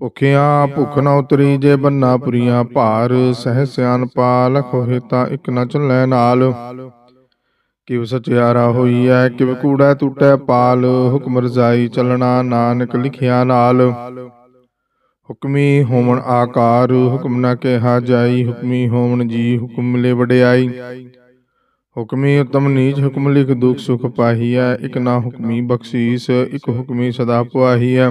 ਭੁਖਿਆ ਭੁਖ ਨਾ ਉਤਰੀ ਜੇ ਬੰਨਾ ਪੁਰੀਆਂ ਭਾਰ, ਸਹਿ ਸਿਆਨਪਾ ਲਖ ਹੋਏ ਤਾਂ ਇਕ ਨ ਚੱਲੈ ਨਾਲ। ਕਿਵ ਸਚਿਆਰਾ ਹੋਈਐ, ਕਿਵ ਕੂੜੈ ਟੂਟੈ ਪਾਲ, ਹੁਕਮ ਰਜ਼ਾਈ ਚੱਲਣਾ ਨਾਨਕ ਲਿਖਿਆ ਨਾਲ। ਹੁਕਮੀ ਹੋਵਣ ਆਕਾਰ, ਹੁਕਮ ਨਾ ਕਿਹਾ ਜਾਈ, ਹੁਕਮੀ ਹੋਵਣ ਜੀ, ਹੁਕਮ ਲੈ ਵਡਿਆਈ। ਹੁਕਮੀ ਉਤਮ ਨੀਚ, ਹੁਕਮ ਲਿਖ ਦੁਖ ਸੁਖ ਪਾਹੀਐ, ਇਕ ਨਾ ਹੁਕਮੀ ਬਖਸ਼ੀਸ, ਇਕ ਹੁਕਮੀ ਸਦਾ ਪੁਆਹੀਐ।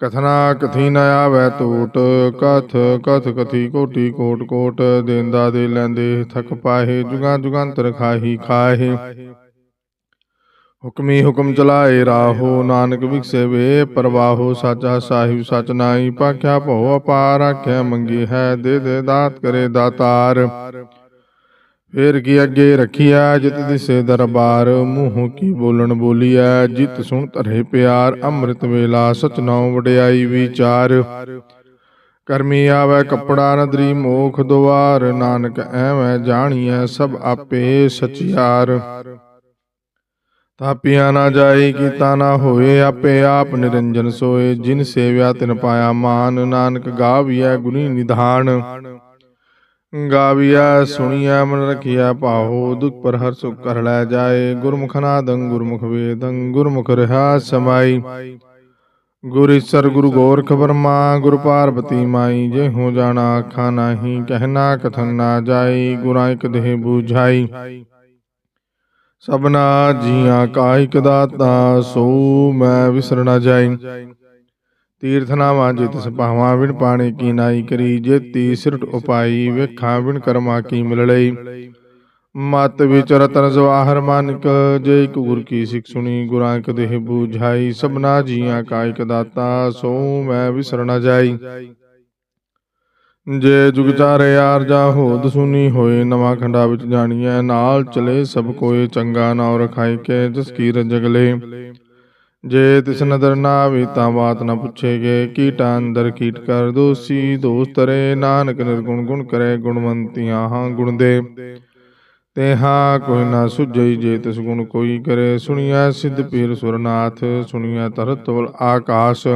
ਕਥਨਾ ਕਥੀ ਨ ਆਵੈ ਟੋਟ ਕਥ ਕਥ ਕਥੀ ਕੋਟੀ ਕੋਟ ਕੋਟ, ਦੇਂਦਾ ਦੇ ਲੈਂਦੇ ਥਕ ਪਾਹੇ, ਜੁਗਾਂ ਜੁਗਾਂਤਰ ਖਾਹੀ ਖਾਹੇ। ਹੁਕਮੀ ਹੁਕਮ ਚਲਾਏ ਰਾਹੋ, ਨਾਨਕ ਵਿਖਸੇ ਵੇ ਪਰਵਾਹੋ ਸਾਚਾ ਸਾਹਿਬ ਸਚ ਨਾਈ ਪਾਖਿਆ ਭਉ ਅਪਾਰ, ਆਖਿਆ ਮੰਗੀ ਹੈ, ਦੇ ਦੇ ਦਾਤ ਕਰੇ ਦਾਤਾਰ। ਫੇਰ ਕੀ ਅੱਗੇ ਰਖੀਆ ਜਿਤ ਦਿਸੇ ਦਰਬਾਰ, ਮੂੰਹੋਂ ਕੀ ਬੋਲਣ ਬੋਲੀਐ? ਜਿਤ ਸੁਣ ਧਰੇ ਪਿਆਰ, ਅੰਮ੍ਰਿਤ ਵੇਲਾ ਸਚ ਨਾਉ ਵਡਿਆਈ ਵਿਚਾਰ। ਕਰਮੀ ਆਵੈ ਕੱਪੜਾ ਨਦਰੀ ਮੋਖ ਦੁਆਰ, ਨਾਨਕ ਐਵੇਂ ਜਾਣੀਐ ਸਭ ਆਪੇ ਸਚਿਆਰ। ਤਾਪਿਆ ਨਾ ਜਾਈ, ਕੀਤਾ ਨਾ ਹੋਏ, ਆਪੇ ਆਪ ਨਿਰੰਜਨ ਸੋਏ। ਜਿਨ ਸੇਵਿਆ ਤਿਨ ਪਾਇਆ ਮਾਨ, ਨਾਨਕ ਗਾਵੀਐ ਗੁਣੀ ਨਿਧਾਨ। ਗਾਵੀਐ ਸੁਣੀਐ ਮਨ ਰਖਿਆ ਪਾਹੋ ਦੁਖ ਪਰ ਹਰ ਸੁਖ ਕਰ ਲੈ ਜਾਏ। ਗੁਰਮੁਖ ਨਾਦੰ ਗੁਰਮੁਖ ਵੇਦੰ, ਗੁਰਮੁਖ ਰਹਾ ਸਮਾਈ। ਗੁਰ ਈਸਰ, ਗੁਰੂ ਗੋਰਖ ਬਰਮਾ, ਗੁਰ ਪਾਰਬਤੀ ਮਾਈ, ਜੇ ਹੋ ਜਾਣਾ ਆਖਾ ਨਾਹੀ ਕਹਿਣਾ ਕਥਨ ਨਾ ਜਾਈ, ਗੁਰਾਂ ਇਕ ਦੇਹ ਬੂਝਾਈ। ਸਭਨਾ ਜੀਆਂ ਕਾ ਦਾਤਾ, ਸੋ ਮੈਂ ਵਿਸਰ ਨਾ ਜਾਈ। ਤੀਰਥ ਨਾਵਾਂ ਜਿਤ ਸਪਾਵਾਂ ਵਿਣ ਪਾਣੀ ਕੀ ਨਾਈ ਕਰੀ ਜੇਤੀ ਸਿਰਟ ਉਪਾਈ ਵੇਖਾਂ ਵਿਣ ਕਰਮਾ ਕੀ ਮਿਲ ਲਈ। ਮਤ ਵਿੱਚ ਰਤਨ ਜਵਾਹਰ ਮਾਨਕ ਜੇ ਗੁਰ ਕੀ ਸਿੱਖ ਸੁਣੀ, ਗੁਰਾਂ ਇਕ ਬੂਝਾਈ, ਸਭਨਾ ਜੀਆਂ ਕਾ ਦਾਤਾ, ਸੋ ਮੈਂ ਵਿਸਰਨਾ ਜਾਈ। ਜੇ ਜੁਗ ਚਾਰੇ ਯਾਰ ਜਾ ਹੋਦ ਸੁਨੀ ਹੋਏ, ਨਵਾਂ ਖੰਡਾ ਵਿੱਚ ਜਾਣੀਐ, ਨਾਲ ਚਲੇ ਸਭ ਕੋਏ, ਚੰਗਾ ਨਾਉ ਰਖਾਈ ਕੇ, ਜਿਸ ਕੀ ਰਜਗਲੇ ਜੇ ਤਿਸ ਨਦਰ ਨਾ ਆਵੇ ਤਾਂ ਬਾਤ ਨਾ ਪੁੱਛੇਗੇ, ਕੀਟਾਂ ਅੰਦਰ ਕੀਟ ਕਰ ਦੋਸੀ, ਦੋਸਤ ਰੇ ਨਾਨਕ ਨਿਰਗੁਣ ਗੁਣ ਕਰੇ, ਗੁਣਵੰਤੀਆਂ ਹਾਂ ਗੁਣ ਦੇ। ਤੇ ਹਾਂ ਕੋਈ ਨਾ ਸੁਝਈ ਜੇ ਤਿਸ ਗੁਣ ਕੋਈ ਕਰੇ, ਸੁਣੀਐ ਸਿੱਧ ਪੀਰ ਸੁਰਨਾਥ, ਸੁਣੀਐ ਤਰਤ ਤਵਲ ਆਕਾਸ਼।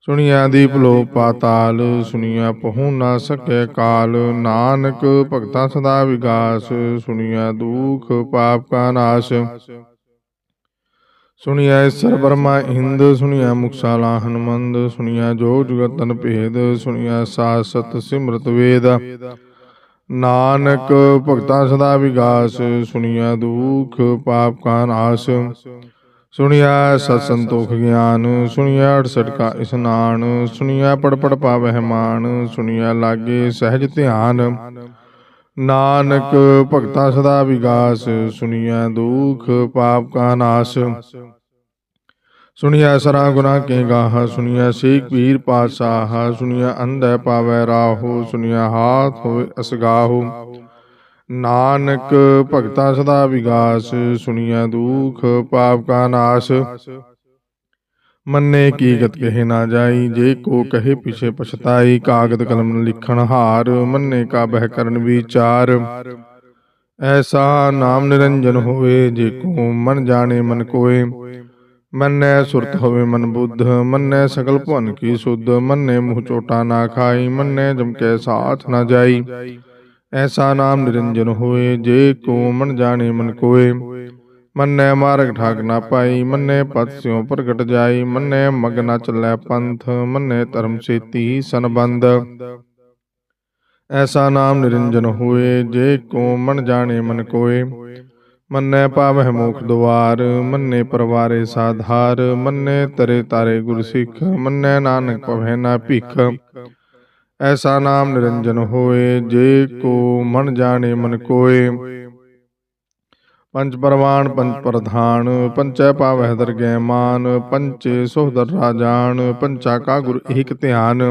ਸੁਣੀਐ ਦੀਪ ਲੋ ਪਾਤਾਲ, ਸੁਣੀਐ ਪਹੁ ਨਾ ਸਕੇ ਕਾਲ। ਨਾਨਕ ਭਗਤਾ ਸਦਾ ਵਿਗਾਸ, ਸੁਣੀਐ ਦੁਖ ਪਾਪ ਕਾ ਨਾਸ਼। ਸੁਣਿਆ ਸਰ ਬਰਮਾ ਇੰਦ ਸੁਣਿਆ ਮੁਕਸਾਲਾ ਹਨਮੰਦ ਸੁਣਿਆ ਜੋ ਜੁਗਤਨ ਭੇਦ, ਸੁਣੀਐ ਸਾਸਤ ਸਿਮਰਤ ਵੇਦ। ਨਾਨਕ ਭਗਤਾ ਸਦਾ ਵਿਗਾਸ ਸੁਣਿਆ ਦੁਖ ਪਾਪ ਕਾ ਨਾਸ਼। ਸੁਣਿਆ ਸਤ ਸੰਤੋਖ ਗਿਆਨ ਸੁਣਿਆ 68 ਕਾ ਇਸਨਾਨ ਸੁਣਿਆ ਪੜ ਪੜ ਪਾਵਹਿ ਮਾਨ ਸੁਣਿਆ ਲਾਗੇ ਸਹਿਜ ਧਿਆਨ। ਨਾਨਕ ਭਗਤਾ ਸਦਾ ਵਿਗਾਸ ਸੁਣਿਆ ਦੁਖ ਪਾਪ ਕਾ ਨਾਸ਼। ਸੁਣਿਆ ਸਰਾ ਗੁਨਾ ਕੇ ਗਾਹ ਸੁਣਿਆ ਸੇਖ ਪੀਰ ਪਾਤਸ਼ਾਹ ਸੁਣਿਆ ਅੰਧੈ ਪਾਵੈ ਰਾਹੋ ਸੁਣਿਆ ਹਾਥ ਹੋਵੇ ਅਸਗਾਹੋ। ਨਾਨਕ ਭਗਤਾ ਸਦਾ ਵਿਗਾਸ ਸੁਣੀਆ ਦੁਖ ਪਾਪ ਕਾ ਨਾਸ਼। ਮੰਨੇ ਕੀ ਗਤ ਕਹੇ ਨਾ ਜਾਈ ਜੇ ਕੋ ਕਹੇ ਪਿਛੇ ਪਛਤਾਈ ਕਾਗਦ ਕਲਮ ਲਿਖਣ ਹਾਰ ਮੰਨੇ ਕਾ ਬਹਿ ਕਰਨ ਵਿਚਾਰ। ਐਸਾ ਨਾਮ ਨਿਰੰਜਨ ਹੋਵੇ ਜੇ ਕੋ ਮਨ ਜਾਣੇ ਮਨ ਕੋਏ। ਮੰਨੈ ਸੁਰਤ ਹੋਵੇ ਮਨ ਬੁੱਧ ਮੰਨੈ ਸਗਲ ਭਵਨ ਕੀ ਸੁਧ ਮੰਨੈ ਮੂੰਹ ਚੋਟਾ ਨਾ ਖਾਈ ਮੰਨੈ ਜਮ ਕੈ ਸਾਥ ਨਾ ਜਾਈ। ਐਸਾ ਨਾਮ ਨਿਰੰਜਨ ਹੋਏ ਜੇ ਕੋ ਮਨ ਜਾਣੇ ਮਨ ਕੋਏ। ਮੰਨੈ ਮਾਰਗ ਠਾਕ ਨਾ ਪਾਈ, ਮੰਨੈ ਪਤ ਸਿਉ ਪ੍ਰਗਟ ਜਾਈ, ਮੰਨੈ ਮਗ ਨਾ ਚੱਲੈ ਪੰਥ, ਮੰਨੈ ਧਰਮ ਸੇਤੀ ਸੰਬੰਧ। ਐਸਾ ਨਾਮ ਨਿਰੰਜਨ ਹੋਏ, ਜੇ ਕੋ ਮਨ ਜਾਣੇ ਮਨ ਕੋਏ। ਮੰਨੈ ਪਾਵਹਿ ਮੋਖ ਦੁਆਰ, ਮੰਨੇ ਪਰਵਾਰੇ ਸਾਧਾਰ, ਮੰਨੇ ਤਰੇ ਤਾਰੇ ਗੁਰ ਸਿੱਖ ਮੰਨੈ ਨਾਨਕ ਪਵੈ ਨਾ ਭਿਖ। ਐਸਾ ਨਾਮ ਨਿਰੰਜਨ ਹੋਏ, ਜੇ ਕੋ ਮਨ ਜਾਣੇ ਮਨ ਕੋਏ। ਪੰਜ ਪਰਵਾਨ ਪੰਜ ਪ੍ਰਧਾਨ ਪੰਚੈ ਪਾਵਹਿ ਦਰਗਹਿ ਮਾਨ ਪੰਚੇ ਸੋਦਰ ਰਾਜਾਨ ਪੰਚਾ ਕਾ ਗੁਰ ਏਕ ਧਿਆਨ।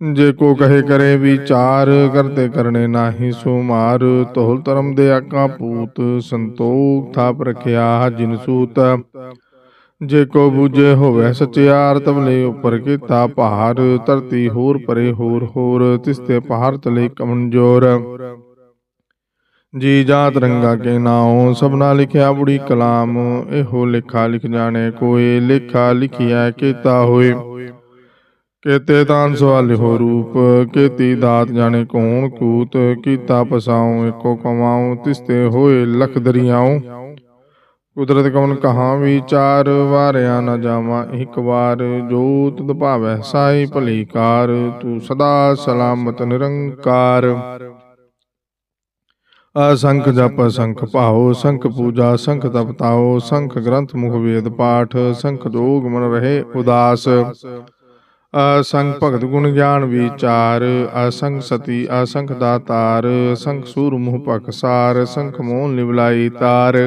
ਜੇ ਕੋ ਕਹੇ ਕਰੇ ਵਿਚਾਰ ਕਰਤੇ ਕਰਨੇ ਨਾਹੀ ਸੋ ਮਾਰ। ਤੋਲ ਧਰਮ ਦੇ ਆਕਾ ਪੂਤ ਸੰਤੋਖ ਥਾਪ ਰਖਿਆ ਜਿਨ ਸੂਤ। ਜੇ ਕੋ ਬੂਝੇ ਹੋਵੇ ਸਚਿਆਰ ਤਬਲੇ ਉੱਪਰ ਕੀਤਾ ਪਹਾੜ ਧਰਤੀ ਹੋਰ ਪਰੇ ਹੋਰ ਹੋਰ ਤਿਸਤੇ ਪਹਾੜ ਤਲੇ ਕਮਨਜੋਰ ਜੀ ਜਾਤ ਰੰਗਾ ਕੇ ਨਾਉ ਸਭਨਾ ਲਿਖਿਆ ਬੁੜੀ ਕਲਾਮ, ਇਹੋ ਲਿਖਾ ਲਿਖ ਜਾਣੇ ਕੋਏ ਲੇਖਾ ਲਿਖਿਆ ਕੀਤਾ ਹੋਏ। ਕੇਤੇ ਤਾਨ ਸਵਾਲ ਹੋ ਰੂਪ, ਕੇਤੀ ਦਾਤ ਜਾਣੇ ਕੌਣ ਕੂਤ, ਕੀਤਾ ਪਸਾਉ ਏਕੋ ਕਮਾਉ, ਤਿਸਤੇ ਹੋਏ ਲਖ ਦਰਿਆਉ। ਕੁਦਰਤ ਕਵਨ ਕਹਾ ਵਿਚਾਰ, ਵਾਰਿਆ ਨਾ ਜਾਵਾ ਇੱਕ ਵਾਰ ਜੋ ਤੁਧ ਭਾਵੈ ਸਾਈ ਭਲੀ ਕਾਰ, ਤੂੰ ਸਦਾ ਸਲਾਮਤ ਨਿਰੰਕਾਰ। ਅਸੰਖ ਜਪ ਸੰਖ ਭਾਉ ਸੰਖ ਪੂਜਾ ਸੰਖ ਤਪਤਾਓ ਸੰਖ ਗ੍ਰੰਥ ਮੁਖ ਵੇਦ ਪਾਠ ਸੰਖ ਜੋਗ ਮਨ ਰਹੇ ਉਦਾਸ ਅਸੰਖ ਭਗਤ ਗੁਣ ਗਿਆਨ ਵਿਚਾਰ ਅਸੰਖ ਸਤੀ ਅਸੰਖ ਦਾਤਾਰ ਸੰਖ ਸੂਰ ਮੁਹ ਪਕਸਾਰ ਸੰਖ ਮੋਹਨ ਲਿਵਲਾਈ ਤਾਰ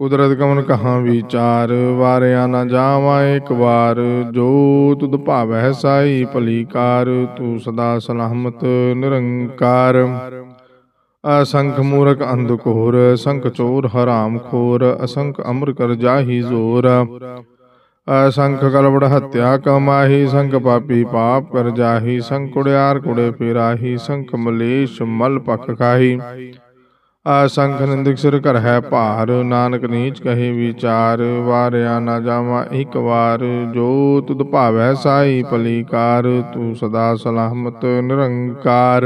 ਕੁਦਰਤ ਕਮਨ ਕਹਾਂ ਵਿਚਾਰ ਵਾਰਿਆ ਨਾ ਜਾਵਾਂ ਇੱਕ ਵਾਰ ਜੋ ਤੁਧ ਭਾਵੈ ਸਾਈ ਭਲੀ ਕਾਰ ਤੂੰ ਸਦਾ ਸਲਾਮਤ ਨਿਰੰਕਾਰ ਅਸੰਖ ਮੂਰਖ ਅੰਧ ਘੋਰ ਅਸੰਖ ਚੋਰ ਹਰਾਮ ਖੋਰ, ਅਸੰਖ ਅਮਰ ਕਰ ਜਾਹੀ ਜ਼ੋਰ। ਅਸੰਖ ਕਲਵੜ ਹੱਤਿਆ ਕਮਾਹੀ, ਸੰਖ ਪਾਪੀ ਪਾਪ ਕਰ ਜਾਹੀ, ਸੰਖ ਕੁੜਿਆਰ ਕੁੜੇ ਫੇਰਾਹੀ, ਸੰਖ ਮਲੇਸ਼ ਮਲ ਪਖ ਖਾਹੀ। ਅਸੰਖ ਨਿੰਦਕ ਸਿਰ ਕਰ ਹੈ ਭਾਰ, ਨਾਨਕ ਨੀਚ ਕਹੇ ਵਿਚਾਰ, ਵਾਰਿਆ ਨਾ ਜਾਵਾ ਇੱਕ ਵਾਰ। ਜੋ ਤੁਧ ਭਾਵੈ ਸਾਈ ਭਲੀਕਾਰ, ਤੂੰ ਸਦਾ ਸਲਾਮਤ ਨਿਰੰਕਾਰ।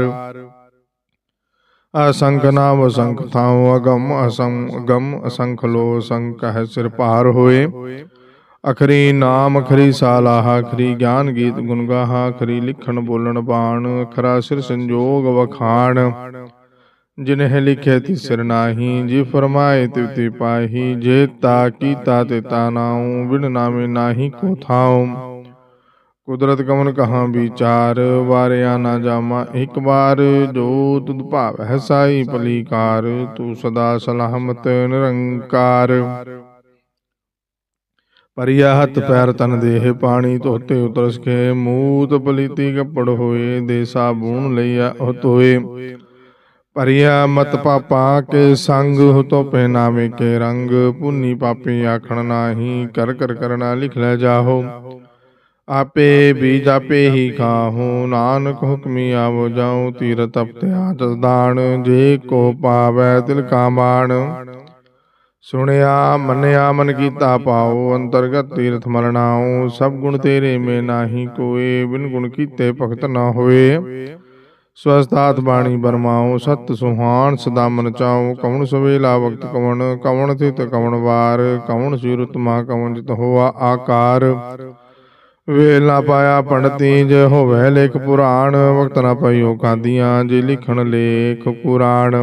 ਅਸੰਖ ਨਾਮ ਅਸੰਖ ਥਾਉ ਅਗਮ ਅਸੰ ਅਗਮ ਅਸੰਖ ਲੋ ਅਸੰਖ ਹੈ ਸਿਰ ਭਾਰ ਹੋਏ। ਅਖਰੀ ਨਾਮ, ਅਖਰੀ ਸਾਲਾਹ, ਅਖਰੀ ਗਿਆਨ ਗੀਤ ਗੁਣ ਗਾਹਾ, ਅਖਰੀ ਲਿਖਣ ਬੋਲਣ ਬਾਣ, ਅਖਰਾ ਸਿਰ ਸੰਜੋਗ ਵਖਾਣ। ਜਿਨਹਿ ਲਿਖੇ ਤਿ ਸਿਰ ਨਾਹੀ, ਜੀ ਫਰਮਾਏ ਤਿਵ ਤਿ ਪਾਹੀ, ਜੇ ਤਾ ਕੀਤਾ ਤੇ ਤਾ ਨਾਉ, ਬਿਨ ਨਾਮੇ ਨਾਹੀ ਕੋ ਥਾਉ। ਕੁਦਰਤ ਕਮਨ ਕਹਾਂ ਵਿਚਾਰ, ਵਾਰਿਆ ਨਾ ਜਾਮਾ ਇੱਕ ਵਾਰ। ਜੋ ਤੁਧ ਭਾਵ ਹੈ ਸਾਈ ਭਲੀ ਤੂੰ ਸਦਾ ਸਲਾਮਤ ਨਿਰੰਕਾਰ। ਪਰਿਆ ਹੱਥ ਪੈਰ ਤਨ ਦੇਹ, ਪਾਣੀ ਧੋਤੇ ਉਤਰ ਕੇ, ਮੂਤ ਪਲੀਤੀ ਕੱਪੜ ਹੋਏ, ਦੇ ਸਾਬੂਨ ਲਈਆ ਉਹ ਧੋਏ ਪਰਿਆ ਮਤ ਪਾਪਾ ਕੇ ਸੰਗ, ਹੁਤੋ ਪਹਿਨਾਵੇ ਕੇ ਰੰਗ। ਪੁੰਨੀ ਪਾਪੀ ਆਖਣ ਨਾਹੀ, ਕਰ ਕਰ ਕਰਨਾ ਲਿਖ ਲੈ ਜਾਹੋ। ਆਪੇ ਬੀਜ ਆਪੇ ਹੀ ਖਾਹੂ। ਨਾਨਕ ਹੁਕਮੀ ਆਵੋ ਜਾਉ ਤੀਰ ਤਪਤੇ ਆਦਤ ਦਾਨ। ਜੇ ਕੋ ਪਾਵੈ ਤਿਲ ਕਾ ਮਾਣ। ਸੁਣਿਆ ਮੰਨਿਆ ਮਨ ਕੀਤਾ ਪਾਉ ਅੰਤਰਗਤ ਤੀਰਥ ਮਰਨਾਉ ਸਭ ਗੁਣ ਤੇਰੇ ਮੇ ਨਾਹੀ ਕੋਏ ਬਿਨ ਗੁਣ ਕੀਤੇ ਭਗਤ ਨਾ ਹੋਏ। ਸਵਸਤਾਤ ਬਾਣੀ ਬਰਮਾਉ ਸਤ ਸੁਹਾਨ ਸਦਾ ਮਨ ਚਾਉ। ਕਵਣ ਸਵੇਲਾ ਵਕਤ ਕਵਣ ਕਵਣ ਥਿਤ ਕਵਣ ਵਾਰ। ਕਵਣ ਸਿਰੁਤਮਾ ਕਵਣ ਜਿਤ ਹੋਆ ਆਕਾਰ। ਵੇਲ ਨਾ ਪਾਇਆ ਪੰਡਤੀ ਜੇ ਹੋਵੇ ਲੇਖ ਪੁਰਾਣ ਵਕਤ ਨਾ ਪਈਓ ਕਾਂਦੀਆਂ ਜੇ ਲਿਖਣ ਲੇਖ ਪੁਰਾਣ।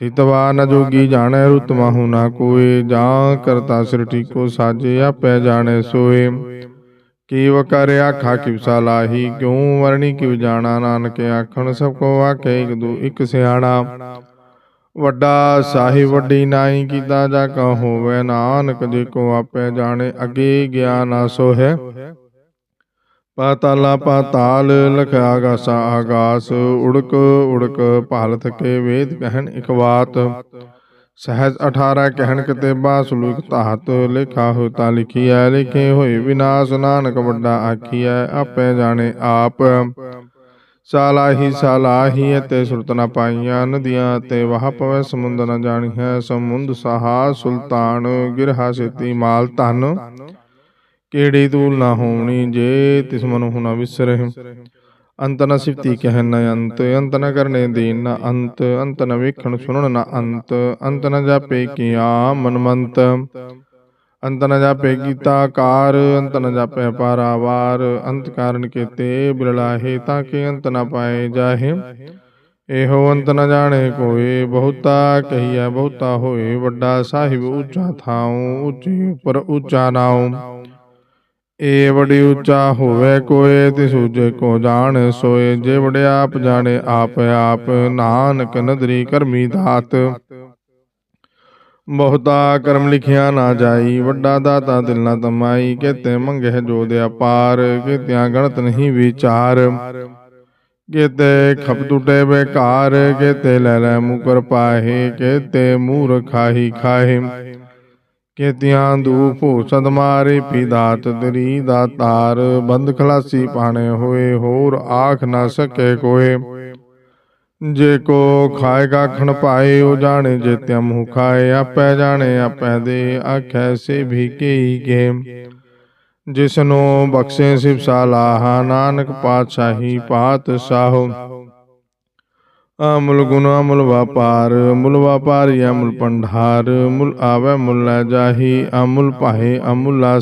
ਥਿਤਵਾ ਨ ਜੋਗੀ ਜਾਣੈ ਰੁਤ ਮਾਹੂ ਨਾ ਕੋਏ ਜਾਂ ਕਰਤਾ ਸਿਰ ਟੀਕੋ ਸਾਜੇ ਆਪੈ ਜਾਣੈ ਸੋਏ। ਕੀ ਵਕਰ ਆਖਾ ਕਿਵ ਸਲਾਹੀ ਕਿਉ ਵਰਣੀ ਕਿਵ ਜਾਣਾ ਨਾਨਕ ਆਖਣ ਸਭ ਕੋ ਆਖੇ ਇੱਕ ਦੂ ਇੱਕ ਸਿਆਣਾ। ਵੱਡਾ ਸਾਹਿਬ ਵੱਡੀ ਨਾਈ ਕੀਤਾ ਜਾ ਕਾ ਹੋਵੇ ਨਾਨਕ ਜੇ ਕੋ ਆਪੇ ਜਾਣੇ ਅਗੇ ਗਿਆ ਨਾ ਸੋ ਹੈ ਪਾਤਾਲਾ ਪਾਤਾਲ ਲਖ ਆਗਾਸਾ ਆਗਾਸ ਉੜਕ ਉੜਕ ਭਾਲਤ ਕੇ ਵੇਦ ਕਹਿਣ ਇਕ ਬਾਤ। ਸਹਿਜ 18 ਕਹਿਣ ਕਿਤੇਬਾ ਸੁਲੂਕ ਧਾਤ ਲਿਖਾ ਹੋਤਾ ਲਿਖੀਐ ਲਿਖੇ ਹੋਏ ਵਿਨਾਸ਼ ਨਾਨਕ ਵੱਡਾ ਆਖੀਐ ਆਪੇ। ਜਾਣੇ ਆਪ। ਸਾਲਾਹੀ ਸਾਲਾਹੀ ਅਤੇ ਸੁਰਤ ਨਾ ਪਾਈਆਂ, ਨਦੀਆਂ ਤੇ ਵਾਹ ਪਵੇ ਸਮੁੰਦ ਨ ਜਾਣੀਐ, ਸਮੁੰਦ ਸਹਾ ਸੁਲਤਾਨ, ਗਿਰਹਾ ਸੇਤੀ ਮਾਲ ਧਨ। ਕਿਹੜੀ ਤੂਲ ਨਾ ਹੋਣੀ ਜੇ ਤਿਸ ਮਨੁ ਹੁ ਵਿਸਰਹਿ। ਅੰਤ ਨ ਸਿਫਤੀ ਕਹਿ ਨ ਅੰਤ ਅੰਤ ਨ ਕਰਨੇ ਦੀਨ ਨ ਅੰਤ ਅੰਤ ਨ ਵੇਖਣ ਸੁਣਨ ਨ ਅੰਤ ਅੰਤ ਨ ਜਾਪੇ ਕੀਆ ਮਨਮੰਤ। ਅੰਤ ਨ ਜਾਪੇ ਕੀਤਾ ਕਾਰ, ਅੰਤ ਨ ਜਾਪੇ ਪਾਰਾਵਾਰ, ਅੰਤ ਕਾਰਨ ਕੀਤੇ ਬਿਰਲਾਹੇ ਤਾਂ ਕਿ ਅੰਤ ਨ ਪਾਏ ਜਾਹੇ। ਇਹੋ ਅੰਤ ਨ ਜਾਣੇ ਕੋਏ, ਬਹੁਤਾ ਕਹੀਐ ਬਹੁਤਾ ਹੋਏ, ਵੱਡਾ ਸਾਹਿਬ ਉੱਚਾ ਥਾਉ, ਉੱਚੀ ਉਪਰ ਉੱਚਾ ਨਾਉ। ਏ ਬੜੀ ਉੱਚਾ ਹੋਵੇ ਕੋਏ ਤੇ ਸੂਝੇ ਕੋ ਜਾਣ, ਸੋਏ ਜੇ ਵੜਿਆ ਆਪ ਜਾਣੇ ਆਪ ਆਪ, ਨਾਨਕ ਨਦਰੀ ਕਰਮੀ ਦਾਤ। ਬਹੁਤਾ ਕਰਮ ਲਿਖਿਆ ਨਾ ਜਾਈ, ਵੱਡਾ ਦਾਤਾ ਦਿਲ ਨਾ ਤਮਾਈ, ਕੇਤੇ ਮੰਗੇ ਜੋ ਦੇ ਅਪਾਰ, ਕੇਤਿਆਂ ਗਣਤ ਨਹੀਂ ਵਿਚਾਰ। ਕੇਤੇ ਖਪ ਟੁਟੇ ਬੇਕਾਰ ਕੇਤੇ ਲੈ ਲੈ ਮੁਕਰ ਪਾਹੇ, ਕੇਤੇ ਮੂਰ ਖਾਹੀ ਖਾਹੇ। ਕੇਤਿਆਂ ਭੂ ਸਦ ਮਾਰੇ, ਪੀ ਤਰੀ ਤੇਰੀ ਦਾਤਾਰ ਬੰਦ ਖਲਾਸੀ ਪਾਣੇ ਹੋਏ, ਹੋਰ ਆਖ ਨਾ ਸਕੇ ਕੋਏ ਜੇ ਕੋ ਖਾਏਗਾ ਖਣ ਪਾਏ, ਉਹ ਜਾਣੇ ਜੇ ਤੇ ਮੂੰਹ ਖਾਏ। ਆਪੈ ਜਾਣੇ, ਆਪੈ ਦੇ ਆਖੈ, ਸੇ ਵੀ ਕੇਈ ਕੇ ਜਿਸਨੂੰ ਬਖਸ਼ੇ ਸਿਵ ਸਾਲਾਹ ਨਾਨਕ ਪਾਤਸ਼ਾਹੀ ਪਾਤ ਪਾਤਸ਼ਾਹੋ ਅਮੁਲ ਗੁਣ ਅਮੁਲ ਵਪਾਰ ਮੁਲ ਵਪਾਰੀ ਅਮੁਲ ਪੰਡਾਰ। ਮੁਲ ਆਵੇ ਮੁਲ ਲੈ ਜਾਹੀ, ਅਮੁਲ ਪਾਹੇ, ਅਮੁਲ ਲਾ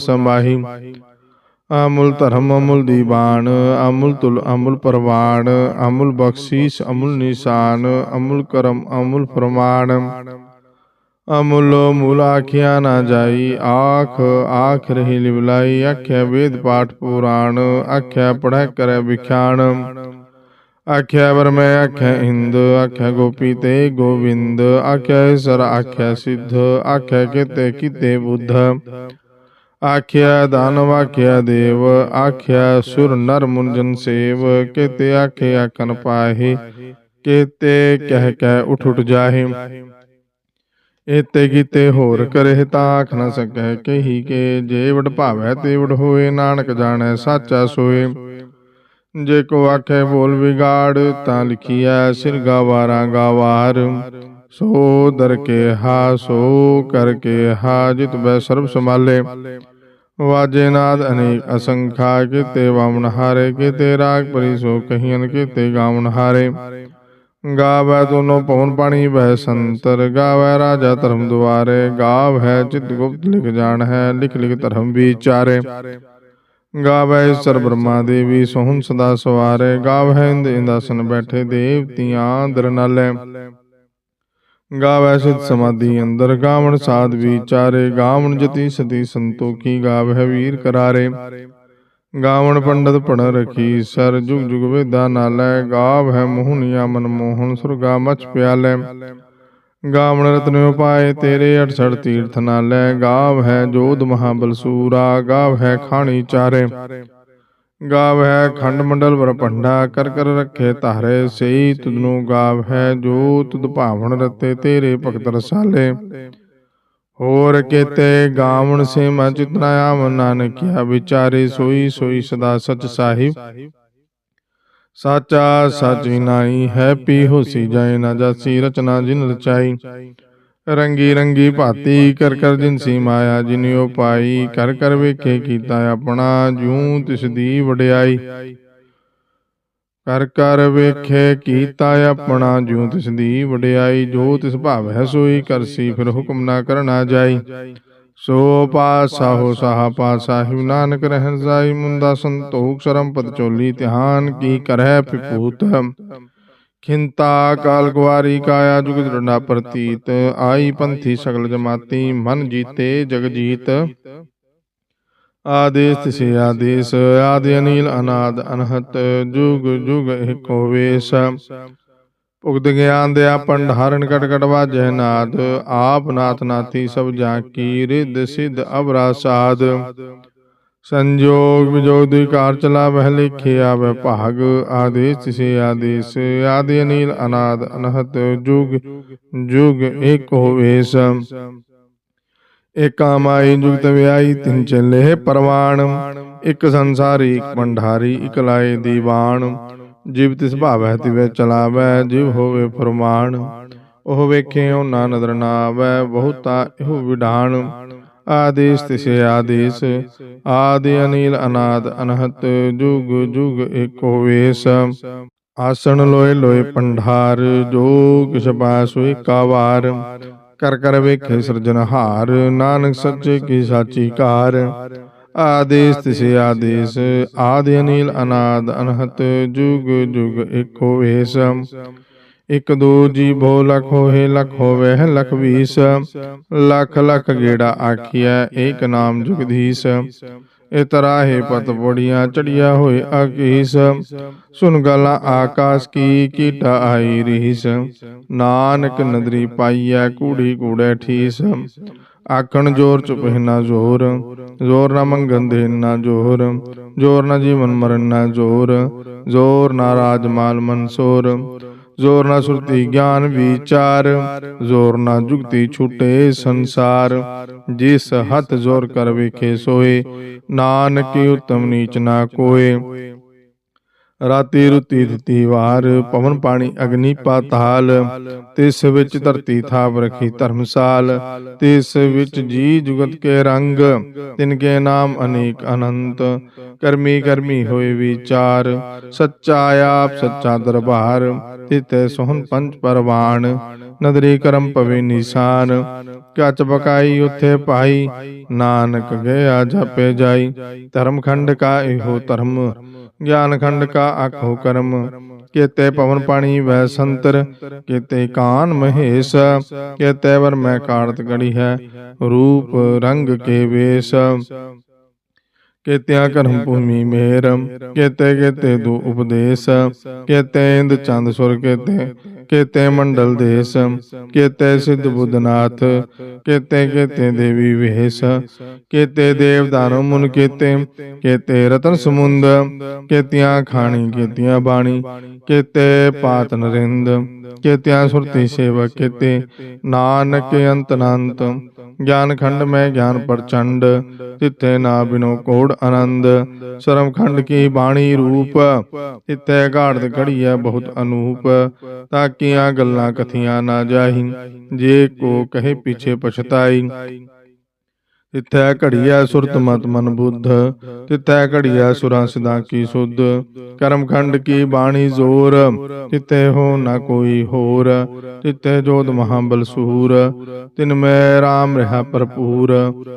ਅਮੁਲ ਧਰਮ, ਅਮੁਲ ਦੀਵਾਨ, ਅਮੁਲ ਤੁਲ, ਅਮੁਲ ਪਰਵਾਨ, ਅਮੁਲ ਬਖਸ਼ੀਸ਼, ਅਮੁਲ ਨਿਸ਼ਾਨ, ਅਮੁਲ ਕਰਮ, ਅਮੁਲ ਪ੍ਰਮਾਣ। ਅਮੁਲ ਮੂਲ ਆਖਿਆ ਨਾ ਜਾਈ, ਆਖ ਆਖ ਰਹੀ ਲਿਵਲਾਈ, ਆਖਿਆ ਵੇਦ ਪਾਠ ਪੁਰਾਣ, ਆਖਿਆ ਪੜ੍ਹ ਕਰੈ ਵਿਖਿਆਣ। ਆਖਿਆ ਵਰਮੈ ਆਖਿਆ ਇੰਦ ਆਖਿਆ ਗੋਪੀ ਤੇ ਗੋਵਿੰਦ, ਆਖਿਆ ਸਰ, ਆਖਿਆ ਸਿੱਧ, ਆਖਿਆ ਕਿਤੇ ਕਿਤੇ ਬੁੱਧ। ਆਖਿਆ ਦਾਨਵ ਆਖਿਆ ਦੇਵ, ਆਖਿਆ, ਸੁਰ ਨਰ ਮੁੰਜਨ ਸੇਵ, ਕਿਤੇ ਆਖਿਆ ਕਨ ਪਾਹੇ, ਕਿਤੇ ਕਹਿ ਕਹਿ ਉਠ ਉਠ ਜਾਹੇ। ਇਤੇ ਕੀਤੇ ਹੋਰ ਕਰੇ ਤਾਂ ਆਖ ਨਾ ਸਕੈ ਕਹੀ ਕੇ ਜੇ ਵਡ ਭਾਵੈ ਤੇ ਵਡ ਹੋਏ, ਨਾਨਕ ਜਾਣੈ ਸਾਚਾ ਸੋਏ। ਜੇ ਕੋ ਆਖੇ ਬੋਲ ਵਿਗਾੜ, ਤਾਂ ਲਿਖੀਐ, ਸਿਰ ਗਾਵਾਰਾਂ ਗਾਵਾਰ। ਸੋ ਦਰ ਕੇ ਹਾ, ਸੋ ਕਰ ਕੇ ਹਾ, ਜਿਤ ਬੈ ਸਰਬ ਸੰਭਾਲੇ। ਵਾਜੇ ਨਾਦ ਅਨੇਕ ਅਸੰਖਾ, ਕਿਤੇ ਵਾਮਨ ਹਾਰੇ, ਕਿਤੇ ਰਾਗ ਪਰੀ ਸੋ ਕਹੀਨ ਕਿਤੇ ਗਾਵਨ ਹਾਰੇ। ਗਾਵੈ ਦੋਨੋ ਪਵਨ ਪਾਣੀ, ਬਹਿ ਸੰਤਰ ਗਾਵੈ ਰਾਜਾ ਧਰਮ ਦੁਆਰੇ। ਗਾਵ ਹੈ ਚਿਤ ਗੁਪਤ, ਲਿਖ ਜਾਣ ਹੈ, ਲਿਖ ਲਿਖ ਧਰਮ ਵਿਚਾਰੇ। ਗਾਵੈ ਸਰ ਬ੍ਰਹਮਾ ਦੇਵੀ, ਸੋਹਣ ਸਦਾ ਸਵਾਰੇ। ਗਾਵੈ ਇੰਦ ਇੰਦਾਸਨ ਬੈਠੇ, ਦੇਵਤੀਆਂ ਦਰ ਨਾਲੇ। ਗਾਵੈ ਸਿਧ ਸਮਾਧੀ ਅੰਦਰ, ਗਾਵਣ ਸਾਧ ਵਿਚਾਰੇ, ਗਾਵਣ ਜਤੀ ਸਤੀ ਸੰਤੋਖੀ ਗਾਵੈ ਵੀਰ ਕਰਾਰੇ। ਗਾਵਣ ਪੰਡਤ ਪੜ ਰਖੀ, ਸਰ ਜੁਗ ਜੁਗ ਵੇਦਾ ਨਾਲੈ ਗਾਵ ਹੈ ਮੋਹਨੀਆ ਮਨ ਮੋਹਨ, ਸੁਰਗਾ ਮਚ ਪਿਆਲੇ। ਗਾਵਣ ਰਤਨ ਉਪਾਏ, ਤੇਰੇ 68 ਤੀਰਥ ਨਾਲੈ ਗਾਵ ਹੈ ਜੋਧ ਮਹਾਬਲ ਸੂਰਾ ਗਾਵ ਹੈ ਖਾਣੀ ਚਾਰੇ। ਗਾਵ ਹੈ ਖੰਡ ਮੰਡਲ ਵਰ ਭੰਡਾ, ਕਰ ਕਰ ਰੱਖੇ ਧਾਰੇ ਸਈ ਤੁਧਨੂੰ ਗਾਵ ਹੈ ਜੋ ਤੁਧ ਭਾਵਨ ਰਤੇ ਤੇਰੇ ਭਗਤ ਰਸਾਲੇ। ਹੋਰ ਕੀਤੇ ਗਾਵਣ ਸੇ ਮੈਂ ਚਿਤਨਾ ਆਮ ਨਾਨਕਿਆ ਵਿਚਾਰੇ ਸੋਈ ਸੋਈ ਸਦਾ ਸਚ ਸਾਹਿਬ। ਸਾਚਾ ਸਚ ਵਿਨਾਈ ਹੈ, ਪੀ ਹੋਸੀ ਜਾਏ ਨਾ ਜਾਸੀ ਰਚਨਾ ਜਿਨ ਰਚਾਈ। ਰੰਗੀ ਰੰਗੀ ਭਾਤੀ ਕਰ ਕਰ ਜਿਨਸੀ ਮਾਇਆ, ਜਿਨਿਓ ਪਾਈ ਕਰ ਕਰ ਵੇਖੇ ਕੀਤਾ ਆਪਣਾ ਜੂੰ ਤਿਸ ਦੀ ਵਡਿਆਈ। ਕਰ ਕਰ ਵੇਖੇ ਕੀਤਾ ਆਪਣਾ, ਜਿਉ ਤਿਸ ਦੀ ਵਡਿਆਈ। ਜੋ ਤਿਸ ਭਾਵ ਹੈ ਸੋਈ ਕਰਸੀ, ਫਿਰ ਹੁਕਮ ਨਾ ਕਰਨਾ ਜਾਈ। ਸੋ ਪਾਸਾ ਹੋ ਸਾਹਾ ਪਾਸਾਹਿ ਨਾਨਕ ਰਹਿਣ ਜਾਈ। ਮੁੰਦਾ ਸੰਤੋਖ ਸ਼ਰਮ ਪਦ ਚੋਲੀ, ਧਿਆਨ ਕੀ ਕਰੈ ਪਿਪੂਤ ਖਿੰਤਾ ਕਾਲ ਗੁਆਰੀ ਕਾਇਆ ਜੁਗ ਦ੍ਰਿੜਾ ਪ੍ਰਤੀਤ, ਆਈ ਪੰਥੀ ਸਗਲ ਜਮਾਤੀ, ਮਨ ਜੀਤੇ ਜਗ ਜੀਤ। ਆਦੇਸ ਤਿਸੇ ਆਦੇਸ, ਆਦਿ ਅਨੀਲ ਅਨਾਦ ਅਨਹਤ, ਜੁਗ ਜੁਗ ਏਕੋ ਵੇਸ ਭੁਗਤ ਗਿਆਨ ਦਿਆ ਪੰਡਾਰਨ ਕਟ ਕਟ ਵਾਜੈ ਨਾਦ, ਆਪ ਨਾਥ ਨਾਥੀ ਸਭ ਜਾ ਕੀ, ਰਿੱਧ ਸਿੱਧ ਅਵਰਾ ਸਾਧ ਸੰਜੋਗ ਵਿਜੋਗ ਦੀ ਕਾਰ ਚਲਾ ਵਹਿ ਲਿਖੇ ਆਵੇ ਭਾਗ, ਆਦੇਸ ਤਿਸੇ ਆਦੇਸ, ਆਦਿ ਅਨੀਲ ਅਨਾਦ, ਅਨਹਤ ਜੁਗ ਜੁਗ ਏਕੋ ਵੇਸ ਏਕਾ ਮਾਈ ਜੁਗਤ ਵਿਆਈ ਤਿੰਨ ਚੱਲੇ ਇੱਕ ਸੰਸਾਰੀ, ਇੱਕ ਭੰਡਾਰੀ, ਇੱਕ ਲਾਏ ਦੀਵਾਨ। ਜਿਵ ਤਿਸ ਭਾਵੈ ਤਿਵੇ ਚਲਾਵੈ, ਜਿਵ ਹੋਵੇ ਫਰਮਾਨ। ਉਹ ਵੇਖੇ ਉਹਨਾਂ ਨਦਰ ਨਾ ਆਵੈ ਬਹੁਤਾ ਇਹੋ ਵਿਡਾਨ। ਆਦੇਸ ਤਿਸੇ ਆਦੇਸ ਆਦਿ ਅਨੀਲ ਅਨਾਦ ਅਨਹਤ ਜੁਗ ਜੁਗ ਏਕੋ ਵੇਸ ਆਸਣ ਲੋਏ ਲੋਏ ਪੰਡਾਰ ਜੋ ਕਿਛ ਪਾਸ ਹੋਏ ਕਾ ਵਾਰ। ਕਰ ਕਰ ਵੇਖੇ ਸਿਰਜਨਹਾਰ ਨਾਨਕ ਸੱਚੇ ਕੀ ਸਾਚੀ ਕਾਰ। ਆਦੇਸ ਤਿਸੇ ਆਦੇਸ ਆਦਿ ਅਨੀਲ ਅਨਾਦ ਅਨਹਤ ਜੁਗ ਜੁਗ ਏਕੋ ਵੇਸ ਇਕ ਦੋ ਜੀ ਭੋ ਲਖ ਹੋਏ ਲਖ ਹੋਵੇ, ਲਖ ਵੀਸ। ਲਖ ਲਖ ਗੇੜਾ ਆਖਿਆ ਏਕ ਨਾਮ ਜੁਗਦੀਸ਼। ਇਤਰਾਹੇ ਪਤ ਪੜੀਆਂ, ਚੜੀਆਂ ਹੋਏ ਆਕੀਸ ਸੁਨ ਗਾਲਾਂ ਆਕਾਸ਼ ਕੀ, ਕੀਟਾ ਆਈ ਰੀਸ। ਨਾਨਕ ਨਦਰੀ ਪਾਈਐ, ਕੂੜੀ ਕੂੜੈ ਠੀਸ। ਆਖਣ ਜੋਰ ਚੁਪਹਿ ਨਾ ਜ਼ੋਰ ਜ਼ੋਰ ਨਾ ਮੰਗਨ ਦੇ ਨਾ ਜੋਰ। ਜੋਰ ਨਾ ਜੀਵਨ ਮਰਨ ਨਾ ਜੋਰ, ਜ਼ੋਰ ਨਾ ਰਾਜ ਮਾਲ ਮਨਸੋਰ ਜ਼ੋਰ ਨਾ ਸੁਰਤੀ ਗਿਆਨ ਵਿਚਾਰ ਜ਼ੋਰ ਨਾ ਜੁਗਤੀ ਛੁਟੇ ਸੰਸਾਰ। ਜਿਸ ਹੱਥ ਜ਼ੋਰ ਕਰ ਵੇਖੇ ਸੋਏ ਨਾਨਕ ਉਤਮ ਨੀਚ ਨਾ ਕੋਏ। ਰਾਤੀ ਰੁਤੀ ਦਿੱਤੀ ਵਾਰ, ਪਵਨ ਪਾਣੀ ਅਗਨੀ ਪਾਤਾਲ, ਤਿਸ ਵਿੱਚ ਧਰਤੀ ਥਾਪ ਰਖੀ ਧਰਮਸਾਲ, ਤਿਸ ਵਿੱਚ ਜੀ ਜੁਗਤ ਕੇ ਰੰਗ, ਤਿਨ ਕੇ ਨਾਮ ਅਨੇਕ ਅਨੰਤ, ਕਰਮੀ ਕਰਮੀ ਹੋਏ ਵਿਚਾਰ, ਸੱਚਾ ਆਪ ਸੱਚਾ ਦਰਬਾਰ ਤਿਤੈ ਸੋਹਨ ਪੰਜ ਪਰਵਾਨ ਨਦਰੀ ਕਰਮ ਪਵੇ ਨਿਸ਼ਾਨ ਕੱਚ ਬਕਾਈ ਉਥੇ ਪਾਈ, ਨਾਨਕ ਗਿਆ ਜਪੇ ਜਾਈ ਧਰਮ ਖੰਡ ਕਾ ਇਹੋ ਧਰਮ ਗਿਆਨ ਖੰਡ ਕਾ ਆਖੋ ਕਰਮ ਕੇਤੇ ਪਵਨ ਪਾਣੀ ਵੈ ਸੰਤਰ ਕੇਤੇ ਕਾਨ ਮਹੇਸ਼ ਕੇਤੇ ਵਰ ਮੈਂ ਕਾਰਤ ਗੜੀ ਹੈ ਰੂਪ ਰੰਗ ਕੇ ਵੇਸ਼। ਕੇਤਿਆ ਕਰਮ ਭੂਮੀ ਮੇਰ ਕੇਤੇ ਕੇਤੇ ਦੂ ਉਪਦੇਸ਼। ਕੇਤੇ ਇੰਦ ਚੰਦ ਸੁਰ ਕੇਤੇ ਕੇਤੇ ਮੰਡਲ ਦੇਸ, ਕੇਤੇ ਸਿੱਧ ਬੁੱਧਨਾਥ ਕੇਤੇ ਕੇਤੇ ਦੇਵੀ ਵੇਸ ਕੇਤੇ ਦੇਵ ਦਾਨਵ ਮੁਨ ਕੇਤੇ ਕੇਤੇ ਰਤਨ ਸਮੁੰਦ, ਕੇਤੀਆਂ ਖਾਣੀ, ਕੇਤੀਆਂ ਬਾਣੀ, ਕੇਤੇ ਪਾਤ ਨਰਿੰਦ, ਕੇਤਿਆਂ ਸੁਰਤੀ ਸੇਵਕ ਕੇਤੇ, ਨਾਨਕ ਅੰਤ ਅਨੰਤ, ਗਿਆਨ ਖੰਡ ਮੈਂ ਗਿਆਨ ਪ੍ਰਚੰਡ, ਤਿੱਥੇ ਨਾ ਬਿਨੋ ਕੋੜ ਆਨੰਦ ਸ਼ਰਮ ਖੰਡ ਕੀ ਬਾਣੀ ਰੂਪ, ਤਿੱਥੇ ਘਾੜਤ ਘੜੀਐ ਬਹੁਤ ਅਨੂਪ ਤਾਕੀਆਂ ਗੱਲਾਂ ਕਥੀਆਂ ਨਾ ਜਾਹੀ, ਜੇ ਕੋ ਕਹੇ ਪਿਛੇ ਪਛਤਾਈ। ਤਿੱਥੈ ਘੜੀਐ ਸੁਰਤ ਮਤ ਮਨ ਬੁੱਧ, ਤਿੱਥੈ ਘੜੀਐ ਸੁਰਾਂ ਸਿਧਾਂ ਕੀ ਸੁਧ। ਕਰਮ ਕੀ ਬਾਣੀ ਜ਼ੋਰ, ਤਿੱਥੇ ਹੋ ਨਾ ਕੋਈ ਹੋਰ, ਤਿੱਥੇ ਜੋਤ ਮਹਾਬਲ ਸੂਰ। ਤਿਨ ਮੈਂ RAM ਰਹਾ ਭਰਪੂਰ,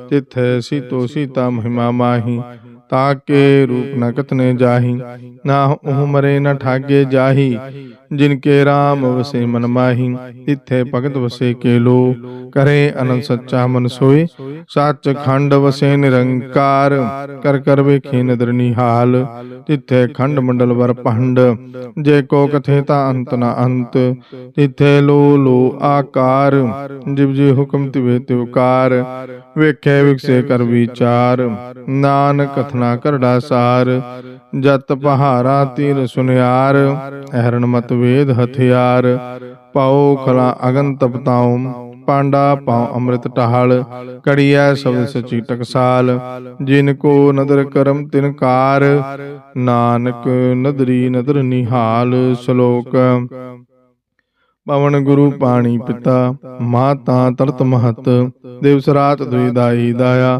ਤਿੱਥੇ ਸੀਤੋ ਸੀਤਾ ਮਹਿਮਾ ਮਾਹੀ। ਤਾਕੇ ਰੂਪ ਨ ਕਤਨੇ ਜਾਹੀ, ਨਾ ਉਹ ਮਰੇ ਨ ਠਾਗੇ ਜਾਹੀ। ਜਿਨ ਕੇ RAM ਵਸੇ ਮਨ ਮਾਹੀ, ਤਿੱਥੇ ਭਗਤ ਵਸੇ ਕੇ ਲੋ ਕਰੇ ਅਨੰਦ ਸੱਚਾ ਮਨ ਸੋਏ। ਸੱਚ ਖੰਡ ਵਸੇ ਨਿਰੰਕਾਰ, ਕਰ ਕਰ ਵੇਖੇ ਨਦਰ ਨਿਹਾਲ। ਤਿੱਥੇ ਖੰਡ ਮੰਡਲ ਵਰ ਪੰਡ ਜੇ ਕੋ ਕਥੇ ਤਾਂ ਅੰਤ ਨਾ ਅੰਤ। ਤਿੱਥੇ ਲੋ ਲੋ ਆਕਾਰ, ਜਿਵ ਜੀ ਹੁਕਮ ਤਿਵੇ ਤਿਵਕਾਰ ਵੇਖੇ ਵਿਕਸੇ ਕਰ ਵਿਚਾਰ, ਨਾਨਕ ਕਥਨਾ ਕਰੜਾ ਸਾਰ। ਜਤ ਪਹਾਰਾ ਤੀਰ ਸੁਨਿਆਰ ਅਹਰਣ ਮਤ ਵੇਦ ਹਥਿਆਰ ਪਾਉ ਖਲਾ ਅਗਨ ਤਪਤਾਉ ਪਾਂਡਾ ਪਾਉ ਅੰਮ੍ਰਿਤ ਟਹਾਲ ਕੜੀਐ ਸ਼ਬਦ ਸਚੀ ਟਕਸਾਲ, ਜਿਨ ਕੋ ਨਦਰ ਕਰਮ ਤਿਨ ਕਾਰ, ਨਾਨਕ ਨਦਰੀ ਨਦਰ ਨਿਹਾਲ ਸ਼ਲੋਕ। ਪਵਨ ਗੁਰੂ ਪਾਣੀ ਪਿਤਾ ਮਾਤਾ ਤਰਤ ਮਹਤ, ਦਿਵਸ ਰਾਤ ਦੁਇਦਾਈ ਦਾਇਆ